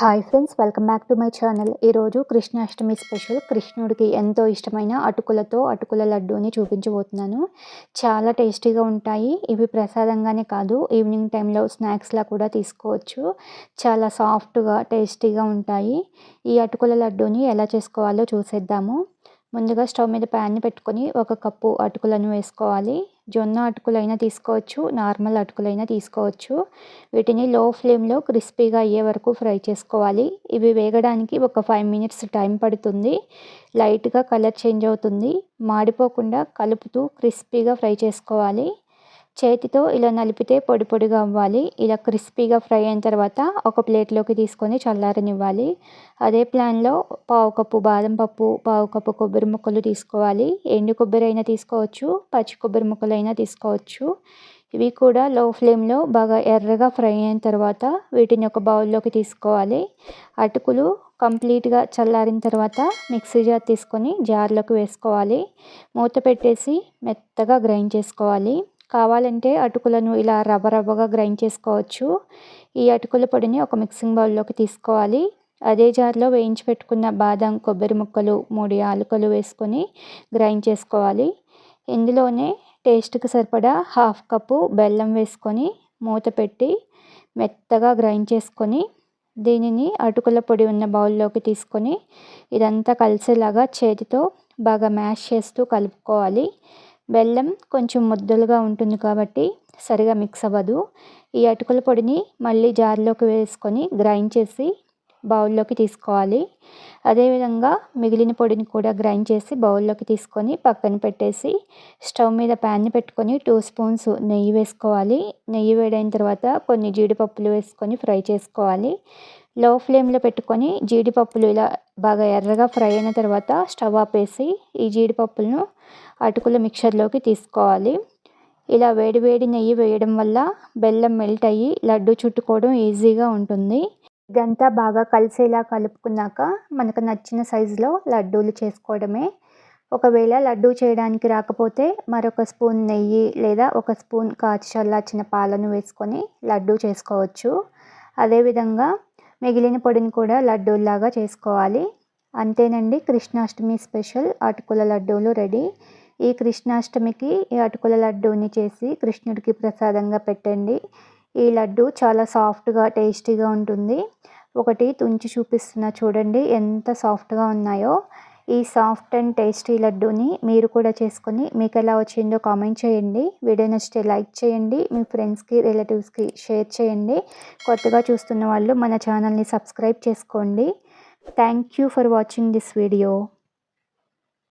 Hi friends welcome back to my channel ఈరోజు Krishnashtami special కృష్ణుడికి ఎంతో ఇష్టమైన అటుకులతో అటుకుల లడ్డూని చూపించబోతున్నాను. చాలా టేస్టీగా ఉంటాయి. ఇవి ప్రసాదంగానే కాదు ఈవినింగ్ టైంలో స్నాక్స్లా కూడా తీసుకోవచ్చు. చాలా సాఫ్ట్గా టేస్టీగా ఉంటాయి. ఈ అటుకుల లడ్డూని ఎలా చేసుకోవాలో చూసేద్దాము. ముందుగా స్టవ్ మీద ప్యాన్ని పెట్టుకొని ఒక కప్పు అటుకులను వేసుకోవాలి. జొన్న అటుకులైనా తీసుకోవచ్చు నార్మల్ అటుకులైనా తీసుకోవచ్చు. వీటిని లో ఫ్లేమ్లో క్రిస్పీగా అయ్యే వరకు ఫ్రై చేసుకోవాలి. ఇవి వేగడానికి ఒక ఫైవ్ మినిట్స్ టైం పడుతుంది. లైట్గా కలర్ చేంజ్ అవుతుంది. మాడిపోకుండా కలుపుతూ క్రిస్పీగా ఫ్రై చేసుకోవాలి. చేతితో ఇలా నలిపితే పొడి పొడిగా అవ్వాలి. ఇలా క్రిస్పీగా ఫ్రై అయిన తర్వాత ఒక ప్లేట్లోకి తీసుకొని చల్లారనివ్వాలి. అదే ప్లాన్లో పావు కప్పు బాదం పప్పు పావు కప్పు కొబ్బరి ముక్కలు తీసుకోవాలి. ఎండు కొబ్బరి అయినా తీసుకోవచ్చు పచ్చి కొబ్బరి ముక్కలు అయినా తీసుకోవచ్చు. ఇవి కూడా లో ఫ్లేమ్లో బాగా ఎర్రగా ఫ్రై అయిన తర్వాత వీటిని ఒక బౌల్లోకి తీసుకోవాలి. అటుకులు కంప్లీట్గా చల్లారిన తర్వాత మిక్సీ జార్ తీసుకొని జార్లోకి వేసుకోవాలి. మూత పెట్టేసి మెత్తగా గ్రైండ్ చేసుకోవాలి. కావాలంటే అటుకులను ఇలా రవ్వ రవ్వగా గ్రైండ్ చేసుకోవచ్చు. ఈ అటుకుల పొడిని ఒక మిక్సింగ్ బౌల్లోకి తీసుకోవాలి. అదే జార్లో వేయించి పెట్టుకున్న బాదం కొబ్బరి ముక్కలు మూడు యాలకులు వేసుకొని గ్రైండ్ చేసుకోవాలి. ఇందులోనే టేస్ట్కి సరిపడా హాఫ్ కప్పు బెల్లం వేసుకొని మూత పెట్టి మెత్తగా గ్రైండ్ చేసుకొని దీనిని అటుకుల పొడి ఉన్న బౌల్లోకి తీసుకొని ఇదంతా కలిసేలాగా చేతితో బాగా మ్యాష్ చేస్తూ కలుపుకోవాలి. బెల్లం కొంచెం ముద్దలుగా ఉంటుంది కాబట్టి సరిగా మిక్స్ అవ్వదు. ఈ అటుకుల పొడిని మళ్ళీ జార్లోకి వేసుకొని గ్రైండ్ చేసి బౌల్లోకి తీసుకోవాలి. అదేవిధంగా మిగిలిన పొడిని కూడా గ్రైండ్ చేసి బౌల్లోకి తీసుకొని పక్కన పెట్టేసి స్టవ్ మీద ప్యాన్ని పెట్టుకొని టూ స్పూన్స్ నెయ్యి వేసుకోవాలి. నెయ్యి వేడైన తర్వాత కొన్ని జీడిపప్పులు వేసుకొని ఫ్రై చేసుకోవాలి. లో ఫ్లేమ్లో పెట్టుకొని జీడిపప్పులు ఇలా బాగా ఎర్రగా ఫ్రై అయిన తర్వాత స్టవ్ ఆపేసి ఈ జీడిపప్పులను అటుకుల మిక్చర్లోకి తీసుకోవాలి. ఇలా వేడి వేడి నెయ్యి వేయడం వల్ల బెల్లం మెల్ట్ అయ్యి లడ్డు చుట్టుకోవడం ఈజీగా ఉంటుంది. ఇదంతా బాగా కలిసేలా కలుపుకున్నాక మనకు నచ్చిన సైజులో లడ్డూలు చేసుకోవడమే. ఒకవేళ లడ్డూ చేయడానికి రాకపోతే మరొక స్పూన్ నెయ్యి లేదా ఒక స్పూన్ కాచి చల్లార్చిన పాలను వేసుకొని లడ్డూ చేసుకోవచ్చు. అదేవిధంగా మిగిలిన పొడిని కూడా లడ్డూల్లాగా చేసుకోవాలి. అంతేనండి కృష్ణాష్టమి స్పెషల్ అటుకుల లడ్డూలు రెడీ. ఈ కృష్ణాష్టమికి ఈ అటుకుల లడ్డూని చేసి కృష్ణుడికి ప్రసాదంగా పెట్టండి. ఈ లడ్డు చాలా సాఫ్ట్గా టేస్టీగా ఉంటుంది. ఒకటి తుంచి చూపిస్తున్నా చూడండి ఎంత సాఫ్ట్గా ఉన్నాయో. ఈ సాఫ్ట్ అండ్ టేస్టీ లడ్డూని మీరు కూడా చేసుకొని మీకు ఎలా వచ్చిందో కామెంట్ చేయండి. వీడియో నచ్చితే లైక్ చేయండి. మీ ఫ్రెండ్స్కి రిలేటివ్స్కి షేర్ చేయండి. కొత్తగా చూస్తున్న వాళ్ళు మన ఛానల్ని సబ్స్క్రైబ్ చేసుకోండి. Thank you for watching this video.